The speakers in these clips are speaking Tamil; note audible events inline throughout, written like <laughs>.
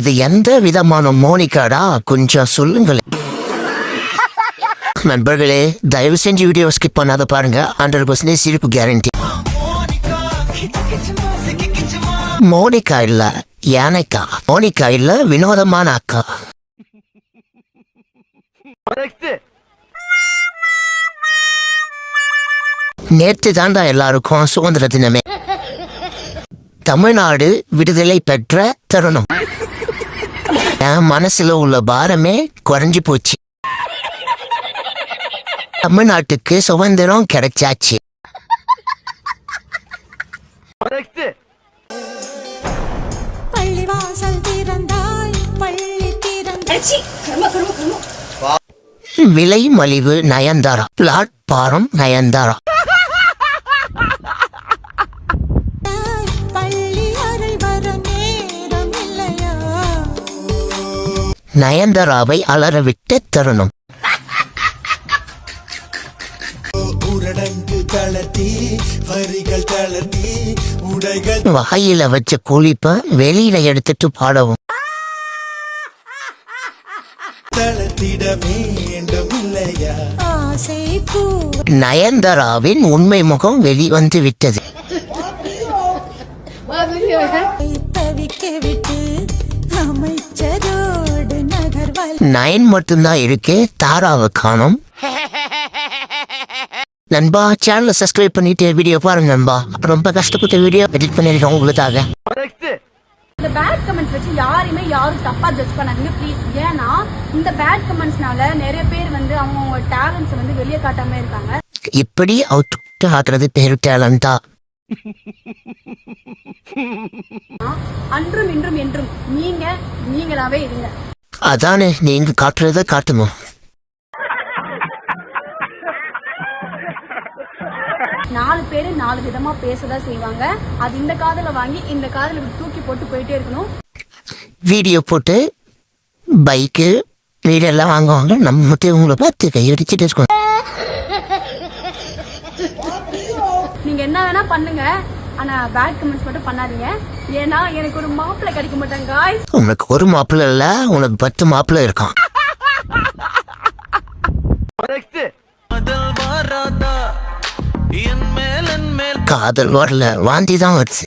இது எந்த விதமான மோனிகாடா? கொஞ்சம் சொல்லுங்களேன். நண்பர்களே தயவு செஞ்சு வீடியோ ஸ்கிப் பண்ணாத பாருங்க. ஹண்ட்ரட் பர்சன்டேஜ் சிரிப்பு கேரண்டி மோனிகா இல்ல யானைக்கா. மோனிகா இல்ல வினோதமான அக்கா. நேற்று தாண்டா எல்லாருக்கும் சுதந்திர தினமே. தமிழ்நாடு விடுதலை பெற்ற தருணம். என் மனசுல உள்ள பாரமே குறைஞ்சு போச்சு. தமிழ்நாட்டுக்கு சுதந்திரம் கிடைச்சாச்சு. விலை மலிவு நயன்தாரா. பிளாட்பாரம் நயன்தாரா. நயன்தாராவை அலறவிட்ட தருணம். ஊரடங்கு தளர்த்தி வரிகள் தளர்த்தி உடைகள் வாயில வச்ச குளிப்ப வெளியில எடுத்துட்டு பாடவும். நயன்தாராவின் உண்மை முகம் வெளிவந்து விட்டது நயன் மட்டும்தான் இருக்கு தாராவை காணும். நண்பா சேனலை சப்ஸ்கிரைப் பண்ணிட்டு வீடியோ பாருங்க நண்பா. ரொம்ப கஷ்டப்பட்ட வீடியோ எடிட் பண்ணிருக்கோம் உங்களுக்காக. இந்த பேட் கமெண்ட்ஸ் வச்சு யாரையுமே யாரும் தப்பா ஜட்ஜ் பண்ணாதீங்க ப்ளீஸ் ஏன்னா இந்த பேட் கமெண்ட்ஸ்னால நிறைய பேர் வந்து அவங்கவுங்க டேலண்ட்ஸ் வந்து வெளியே காட்டாம இருக்காங்க. இப்படி அவுட் ஆக்குறது பேரு டேலண்டா அன்றும் இன்றும் என்றும் நீங்க நீங்களாவே இருங்க. அதானே நீங்க காட்டுறத காட்டணும் நாலு பேர் நாலு விதமா பேசதான் செய்வாங்க. அது இந்த காதுல வாங்கி இந்த காதுல தூக்கி போட்டு போயிட்டே இருக்கணும். வீடியோ போட்டு பைக்கு வீடெல்லாம் வாங்குவாங்க. நம்ம மட்டும் உங்களை பார்த்து கையடிச்சிட்டு இருக்கோம். <laughs> நீங்க என்ன வேணா பண்ணுங்க. ஆனா பேட் கமெண்ட்ஸ் மட்டும் பண்ணாதீங்க. ஏன்னா எனக்கு ஒரு மாப்பிள்ளை கிடைக்க மாட்டாங்க guys. உனக்கு ஒரு மாப்பிள்ளை இல்ல உனக்கு பத்து மாப்பிள்ளை இருக்கான். காதல் வரல வாந்தி தான் வருது?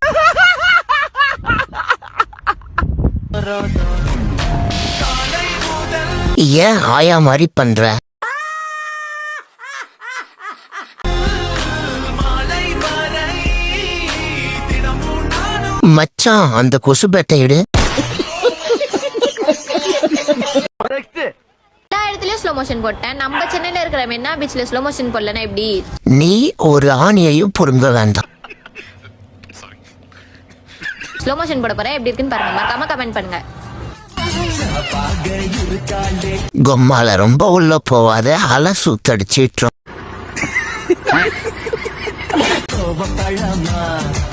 ஏன் ஆயா மாதிரி பண்ற? மச்சான் அந்த எடு. எல்லா இடத்துலயும் ஸ்லோ மோஷன் போட்டேன். நம்ம சென்னையில இருக்கிற மென்னா பீச்ல ஸ்லோ மோஷன் எப்படி? நீ ஒரு ஆணியையும் பொருங்க வேண்டாம். ஸ்லோ மோஷன் போட போறேன். எப்படி இருக்குன்னு பாருங்க. மறக்காம கமெண்ட் பண்ணுங்க. கொம்மால ரொம்ப உள்ள போவாத அலை சுத்தடிச்சிட்டோம் <laughs>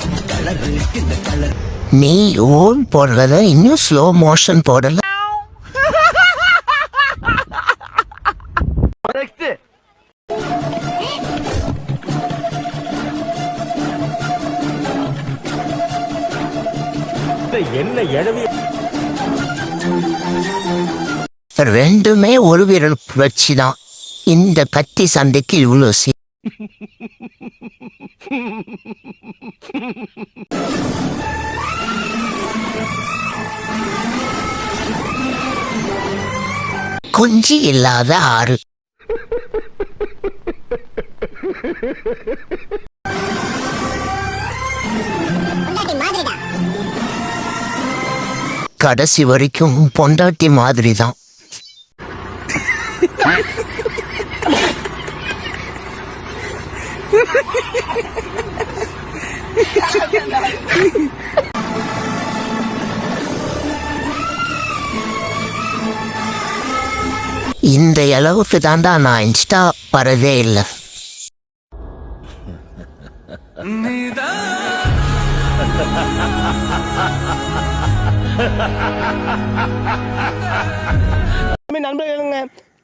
நீ ஓன் போடுறத இன்னும் ஸ்லோ மோஷன் போடல. என்ன ரெண்டுமே ஒரு விரல் வச்சுதான். இந்த பத்தி சந்தைக்கு இவ்வளோ சி குஞ்சு இல்லாத ஆறு. கடைசி வரைக்கும் பொண்டாட்டி மாதிரி தான் இந்த அளவுக்கு தாண்டா நான் இன்ஸ்டா வரதே இல்லை. நண்பர்களுங்க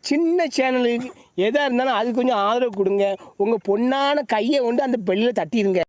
சின்ன சேனலுக்கு எதாக இருந்தாலும் அது கொஞ்சம் ஆதரவு கொடுங்க. உங்கள் பொண்ணான கையை கொண்டு அந்த பெல்லில் தட்டிடுங்க